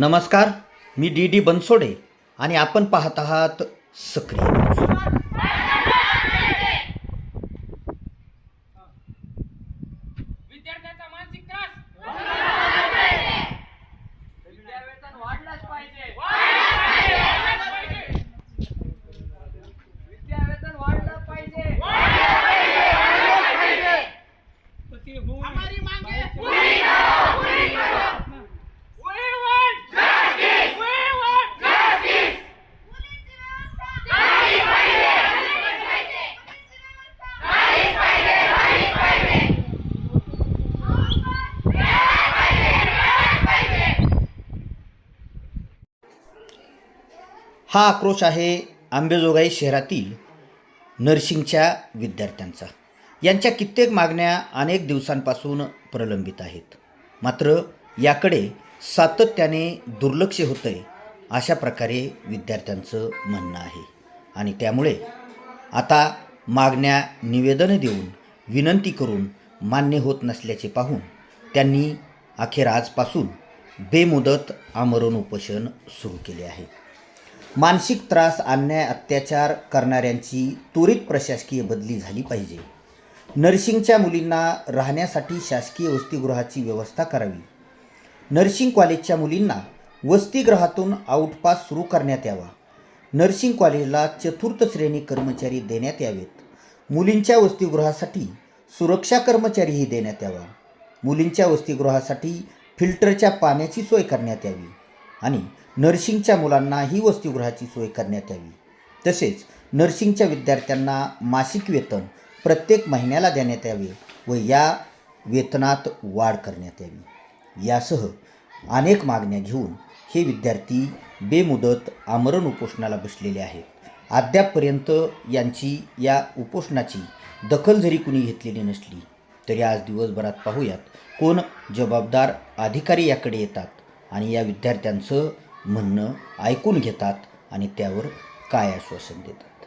नमस्कार मी D D Bansode आणि आपण पाहत आहात सक्रिय विद्यार्थ्यांचा मानसिक त्रास. हा आक्रोश आहे आंबेजोगाई शहरातील नर्सिंगच्या विद्यार्थ्यांचा. यांच्या कित्येक मागण्या अनेक दिवसांपासून प्रलंबित आहेत. मात्र याकडे सातत्याने दुर्लक्ष होतं आहे अशा प्रकारे विद्यार्थ्यांचं म्हणणं आहे. आणि त्यामुळे आता मागण्या निवेदनं देऊन विनंती करून मान्य होत नसल्याचे पाहून त्यांनी अखेर आजपासून बेमुदत आमरण उपोषण सुरू केले आहे. मानसिक त्रास अन्याय अत्याचार करणाऱ्यांची त्वरित प्रशासकीय बदली झाली पाहिजे. नर्सिंगच्या मुलींना राहण्यासाठी शासकीय वसतिगृहाची व्यवस्था करावी. नर्सिंग कॉलेजच्या मुलींना वसतिगृहातून आउटपास सुरू करण्यात यावा. नर्सिंग कॉलेजला चतुर्थ श्रेणी कर्मचारी देण्यात यावेत. मुलींच्या वसतिगृहासाठी सुरक्षा कर्मचारीही देण्यात यावा. मुलींच्या वसतिगृहासाठी फिल्टरच्या पाण्याची सोय करण्यात यावी आणि नर्सिंगच्या मुलांना ही वसतिगृहाची सोय करण्यात यावी. तसेच नर्सिंगच्या विद्यार्थ्यांना मासिक वेतन प्रत्येक महिन्याला देण्यात यावे व या वेतनात वाढ करण्यात यावी. यासह अनेक मागण्या घेऊन हे विद्यार्थी बेमुदत आमरण उपोषणाला बसलेले आहेत. अद्यापपर्यंत यांची या उपोषणाची दखल जरी कुणी घेतलेली नसली तरी आज दिवसभरात पाहूयात कोण जबाबदार अधिकारी याकडे येतात आणि या विद्यार्थ्यांचं म्हणणं ऐकून घेतात आणि त्यावर काय आश्वासन देतात.